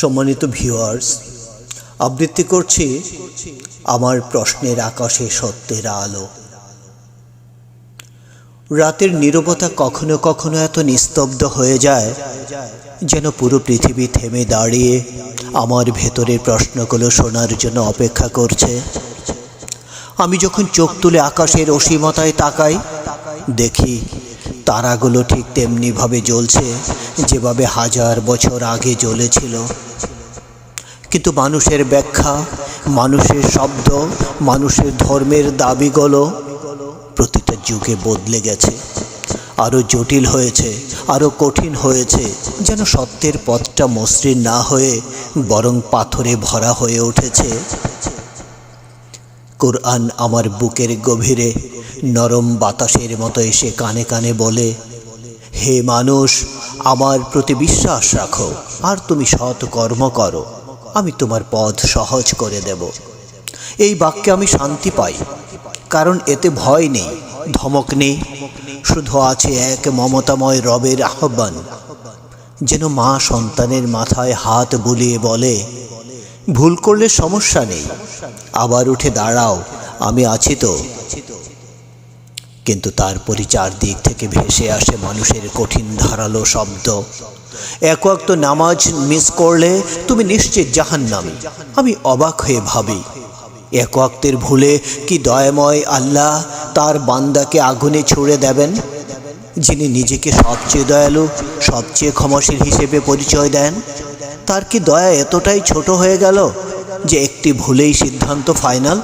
সম্মানিত ভিউয়ার্স আবৃত্তি করছি আমার প্রশ্নের আকাশে সত্যের আলো। রাতের নীরবতা কখনো কখনো এত নিস্তব্ধ হয়ে যায় যেন পুরো পৃথিবী থেমে দাঁড়িয়ে আমার ভেতরের প্রশ্নগুলো শোনার জন্য অপেক্ষা করছে। আমি যখন চোখ তুলে আকাশের অসীমতায় তাকাই, দেখি তারাগুলো ঠিক তেমনিভাবে জ্বলছে যেভাবে হাজার বছর আগে জ্বলেছিল। কিন্তু মানুষের ব্যাখ্যা, মানুষের শব্দ, মানুষের ধর্মের দাবিগুলো প্রতিটা যুগে বদলে গেছে। আরও জটিল হয়েছে আরও কঠিন হয়েছে, যেন সত্যের পথটা মসৃণ না হয়ে বরং পাথরে ভরা হয়ে উঠেছে। কোরআন আমার বুকের গভীরে, নরম বাতাসের মতো এসে কানে কানে বলে, হে মানুষ, আমার প্রতি বিশ্বাস রাখো, আর তুমি সৎ কর্ম করো, আমি তোমার পথ সহজ করে দেব। এই বাক্যে আমি শান্তি পাই, কারণ এতে ভয় নেই, ধমক নেই, শুধু আছে এক মমতাময় রবের আহ্বান। যেন মা সন্তানের মাথায় হাত বুলিয়ে বলে ভুল করলে সমস্যা নেই। আবার উঠে দাঁড়াও, আমি আছি তো। কিন্তু তারপরই চারদিক থেকে ভেসে আসে মানুষের কঠিন ধারালো শব্দ। এক ওয়াক্ত নামাজ মিস করলে তুমি নিশ্চিত জাহান্নামি। আমি অবাক হয়ে ভাবি, এক ওয়াক্তের ভুলে কি দয়াময় আল্লাহ তার বান্দাকে আগুনে ছুড়ে দেবেন? যিনি নিজেকে সবচেয়ে দয়ালু, সবচেয়ে ক্ষমাশীল হিসেবে পরিচয় দেন? তার কি দয়া এতটাই ছোট হয়ে গেল যে একটি ভুলেই সিদ্ধান্ত ফাইনাল?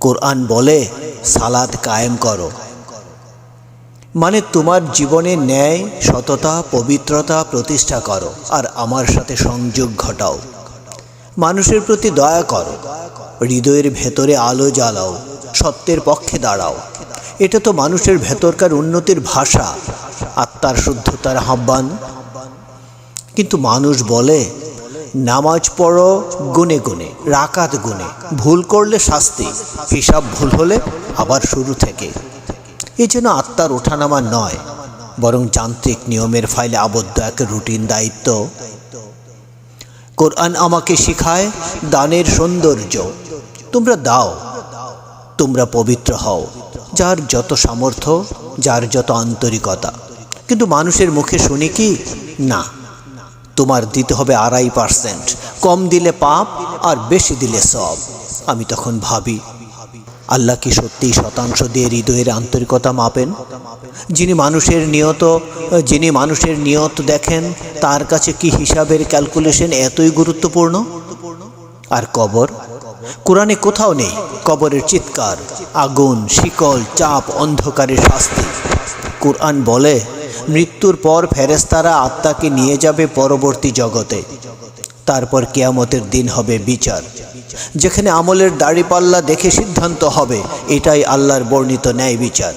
কোরআন বলে সালাদ কায়েম করো। মানে তোমার জীবনে ন্যায়, সততা, পবিত্রতা প্রতিষ্ঠা করো আর আমার সাথে সংযোগ ঘটাও। মানুষের প্রতি দয়া করো। হৃদয়ের ভেতরে আলো জ্বালাও, সত্যের পক্ষে দাঁড়াও। এটা তো মানুষের ভেতরকার উন্নতির ভাষা। আত্মার শুদ্ধতার আহ্বান কিন্তু মানুষ বলে, নামাজ পড়ো গুনে গুনে, রাকাত গুনে, ভুল করলে শাস্তি, হিসাব ভুল হলে আবার শুরু থেকে। এই জন্য আত্মার ওঠানামা নয়, বরং যান্ত্রিক নিয়মের ফাইলে আবদ্ধ এক রুটিন দায়িত্ব। কোরআন আমাকে শিখায় দানের সৌন্দর্য। তোমরা দাও, তোমরা পবিত্র হও, যার যত সামর্থ্য, যার যত আন্তরিকতা। কিন্তু মানুষের মুখে শুনি কি? না। তোমার দিতে হবে আড়াই পার্সেন্ট। কম দিলে পাপ আর বেশি দিলে সব। আমি তখন ভাবি, আল্লাহ কি সত্যিই শতাংশ দিয়ে হৃদয়ের আন্তরিকতা মাপেন? যিনি মানুষের নিয়ত, যিনি মানুষের নিয়ত দেখেন, তার কাছে কি হিসাবের ক্যালকুলেশন এতই গুরুত্বপূর্ণ? আর কবর? কোরআনে কোথাও নেই, কবরের চিৎকার, আগুন, শিকল, চাপ, অন্ধকারের শাস্তি। কোরআন বলে, মৃত্যুর পর ফেরেস্তারা আত্মাকে নিয়ে যাবে পরবর্তী জগতে। তারপর কেয়ামতের দিন হবে বিচার। যেখানে আমলের দাড়িপাল্লা দেখে সিদ্ধান্ত হবে, এটাই আল্লাহর বর্ণিত ন্যায় বিচার।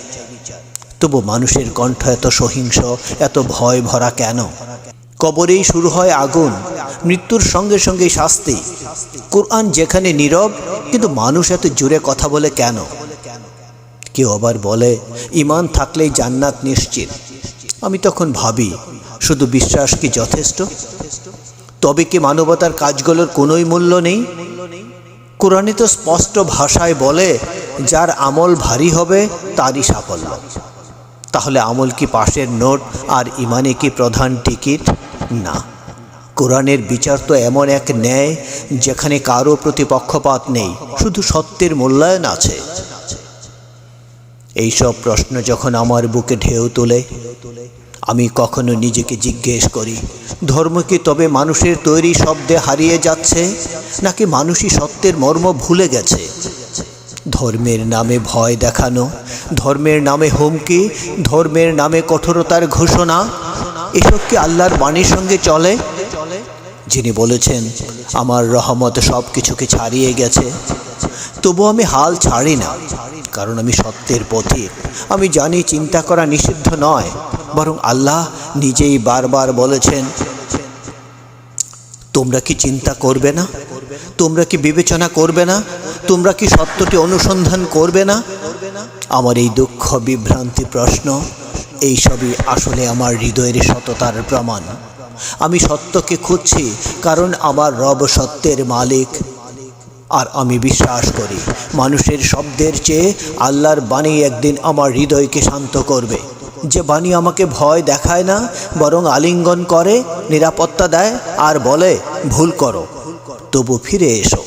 তবু মানুষের কণ্ঠ এত সহিংস, এত ভয় ভরা কেন? কবরেই শুরু হয় আগুন মৃত্যুর সঙ্গে সঙ্গে শাস্তি। কোরআন যেখানে নীরব, কিন্তু মানুষ এত জুড়ে কথা বলে কেন? কেউ আবার বলে, ইমান থাকলেই জান্নাত নিশ্চিত। আমি তখন ভাবি, শুধু বিশ্বাস কি যথেষ্ট? তবে কি মানবতার কাজগুলোর কোনোই মূল্য নেই? কোরআনে তো স্পষ্ট ভাষায় বলে, যার আমল ভারী হবে, তারই সাফল্য। তাহলে আমল কি পাশের নোট আর ইমানে কি প্রধান টিকিট? না। কোরআনের বিচার তো এমন এক ন্যায় যেখানে কারও প্রতিপক্ষপাত নেই, শুধু সত্যের মূল্যায়ন আছে। এইসব প্রশ্ন যখন আমার বুকে ঢেউ তোলে, আমি কখনো নিজেকে জিজ্ঞেস করি, ধর্ম কি তবে মানুষের তৈরি শব্দে হারিয়ে যাচ্ছে, নাকি মানুষই সত্যের মর্ম ভুলে গেছে? ধর্মের নামে ভয় দেখানো, ধর্মের নামে হুমকি, ধর্মের নামে কঠোরতার ঘোষণা, এসব কি আল্লাহর বাণীর সঙ্গে চলে? যিনি বলেছেন, আমার রহমত সব কিছুকে ছাড়িয়ে গেছে। তবু আমি হাল ছাড়ি না, কারণ আমি সত্যের পথে। আমি জানি চিন্তা করা নিষিদ্ধ নয়, বরং আল্লাহ নিজেই বারবার বলেছেন, তোমরা কি চিন্তা করবে না? তোমরা কি বিবেচনা করবে না? তোমরা কি সত্যটি অনুসন্ধান করবে না? আমার এই দুঃখ বিভ্রান্তি প্রশ্ন এইসবই আসলে আমার হৃদয়ের সততার প্রমাণ। আমি সত্যকে খুঁজছি, কারণ আমার রব সত্যের মালিক। আর আমি বিশ্বাস করি, মানুষের শব্দের চেয়ে আল্লাহর বাণী একদিন আমার হৃদয়কে শান্ত করবে। যে বাণী আমাকে ভয় দেখায় না, বরং আলিঙ্গন করে, নিরাপত্তা দেয়, আর বলে, ভুল করো, তবু ফিরে এসো।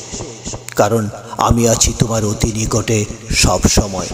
কারণ আমি আছি তোমার অতি নিকটে সব সময়